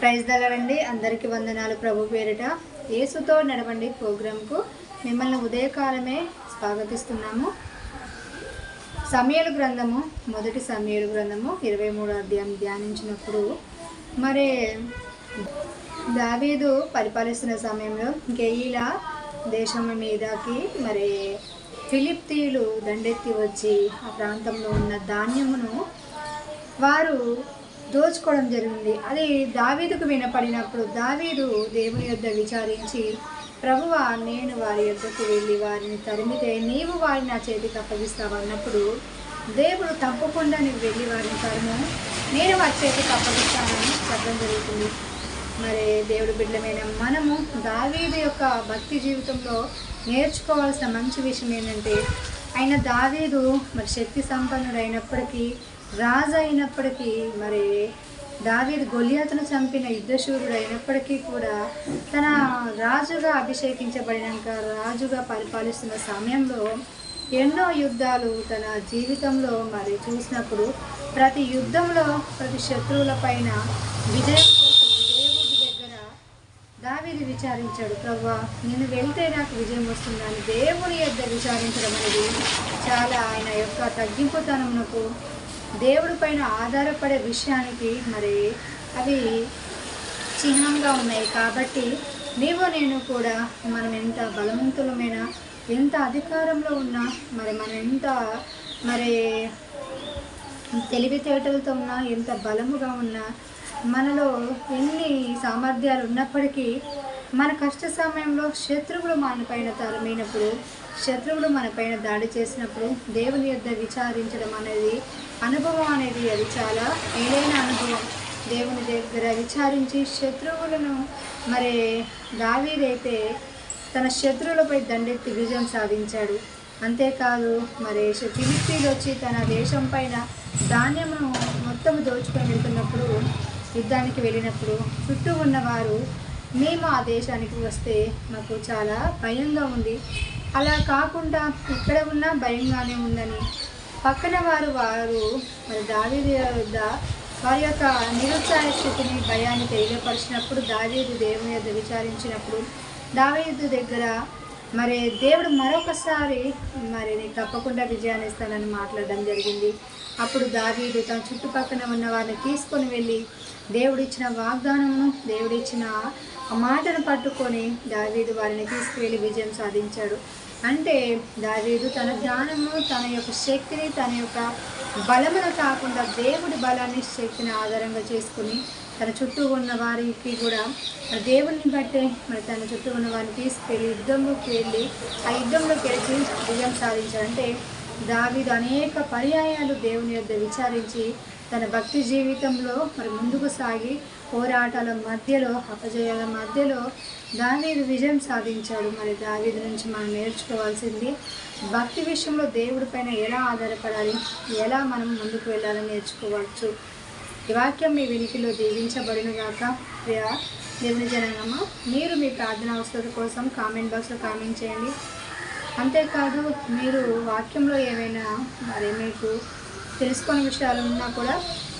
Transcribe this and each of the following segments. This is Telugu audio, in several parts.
ప్రైజ్ దళరండి అందరికీ వందనాలు ప్రభు పేరిట. యేసుతో నడవండి ప్రోగ్రాంకు. మిమ్మల్ని ఉదయకాలమే స్వాగతిస్తున్నాము. సమయలు గ్రంథము మొదటి సమయలు గ్రంథము ఇరవై మూడో అధ్యాయం ధ్యానించినప్పుడు మరి దావీదు పరిపాలిస్తున్న సమయంలో గెయిలా దేశం మీదకి మరి ఫిలిప్తీయులు దండెత్తి వచ్చి ఆ ప్రాంతంలో ఉన్న ధాన్యమును వారు దోచుకోవడం జరిగింది. అది దావీదుకు వినపడినప్పుడు దావీదు దేవుని యొద్ద విచారించి ప్రభువా నేను వారి యొద్దకు వెళ్ళి వారిని తరిమితే నీవు వారిని నా చేతికి అప్పగిస్తావు? అన్నప్పుడు దేవుడు తప్పకుండా నువ్వు వెళ్ళి వారిని తరుము. నేను వారి చేతికి అప్పగిస్తానని చెప్పడం జరుగుతుంది. మరి దేవుడు బిడ్డమైన మనము దావీదు యొక్క భక్తి జీవితంలో నేర్చుకోవాల్సిన మంచి విషయం ఏంటంటే ఆయన దావీదు మరి శక్తి సంపన్నుడు అయినప్పటికీ రాజు అయినప్పటికీ మరి దావీద్ గొలియాతను చంపిన యుద్ధశూరుడు అయినప్పటికీ కూడా తన రాజుగా అభిషేకించబడినాక రాజుగా పరిపాలిస్తున్న సమయంలో ఎన్నో యుద్ధాలు తన జీవితంలో మరి చూసినప్పుడు ప్రతి యుద్ధంలో ప్రతి శత్రువుల పైన విజయం కోసం దేవుడి దగ్గర దావీదు విచారించాడు ప్రవ్వా నేను వెళ్తే నాకు విజయం వస్తుందని దేవుని యొద్ద విచారించడం అనేది చాలా ఆయన యొక్క తగ్గింపుతనమునకు దేవుడి పైన ఆధారపడే విషయానికి మరి అవి చిహ్నంగా ఉన్నాయి కాబట్టి నీవు నేను కూడా మనం ఎంత బలవంతులమైన ఎంత అధికారంలో ఉన్నా మరి మనం ఎంత మరి తెలివితేటలతో ఉన్నా ఎంత బలముగా ఉన్నా మనలో ఎన్ని సామర్థ్యాలు ఉన్నప్పటికీ మన కష్ట సమయంలో శత్రువులు మనపైన తరమైనప్పుడు శత్రువులు మనపైన దాడి చేసినప్పుడు దేవుని యొద్ద విచారించడం అనేది అనుభవం అనేది అది చాలా మేలైన అనుభవం. దేవుని దగ్గర విచారించి శత్రువులను మరి దావీదైతే తన శత్రువులపై దండెత్తి విజయం సాధించాడు. అంతేకాదు మరి ఫిలిప్పీలు వచ్చి తన దేశం పైన ధాన్యమును మొత్తం దోచుకొని వెళ్తున్నప్పుడు యుద్ధానికి వెళ్ళినప్పుడు చుట్టూ ఉన్నవారు మేము ఆ దేశానికి వస్తే మాకు చాలా భయంగా ఉంది. అలా కాకుండా ఇక్కడ ఉన్నా భయంగానే ఉందని పక్కన వారు వారు మరి దావీదు వద్ద వారి యొక్క నిరుత్సాహ స్థితిని భయాన్ని తెలియపరిచినప్పుడు దావీదు దేవుని యొద్ద విచారించినప్పుడు దావీదు దగ్గర మరి దేవుడు మరొకసారి మరి నీకు తప్పకుండా విజయాన్ని ఇస్తానని మాట్లాడడం జరిగింది. అప్పుడు దావీదు తన చుట్టుపక్కల ఉన్న వారిని తీసుకొని వెళ్ళి దేవుడిచ్చిన వాగ్దానమును దేవుడిచ్చిన ఆ మాటను పట్టుకొని దావీదు వారిని తీసుకువెళ్ళి విజయం సాధించాడు. అంటే దావీదు తన జ్ఞానము తన యొక్క శక్తిని తన యొక్క బలమును కాకుండా దేవుడి బలాన్ని శక్తిని ఆధారంగా చేసుకుని తన చుట్టూ ఉన్న వారికి కూడా దేవుని దేవుడిని బట్టే మరి తన చుట్టూ ఉన్న వారిని తీసుకెళ్ళి యుద్ధంలోకి వెళ్ళి ఆ యుద్ధంలోకి గెలిచి విజయం సాధించాలంటే అంటే దావీదు అనేక పర్యాయాలు దేవుని యొద్ద విచారించి తన భక్తి జీవితంలో మరి ముందుకు సాగి పోరాటాల మధ్యలో అపజయాల మధ్యలో దావీదు విజయం సాధించాడు. మరి దావీదు నుంచి మనం నేర్చుకోవాల్సింది భక్తి విషయంలో దేవుడి పైన ఎలా ఆధారపడాలి ఎలా మనం ముందుకు వెళ్ళాలని నేర్చుకోవచ్చు. ఈ వాక్యం మీ వినికిలో దీవించబడినగాక ప్రియా దేవుని జనగమ్మ మీరు మీ ప్రార్థన అవసరం కోసం కామెంట్ బాక్స్లో కామెంట్ చేయండి. అంతేకాదు మీరు వాక్యంలో ఏమైనా మరి మీకు తెలుసుకునే విషయాలు ఉన్నా కూడా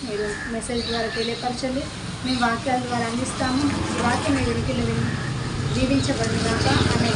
మీరు మెసేజ్ ద్వారా తెలియపరచండి. మేము వాక్యాల ద్వారా అందిస్తాము. వాక్యం మీ వినికిలో దీవించబడిన అనే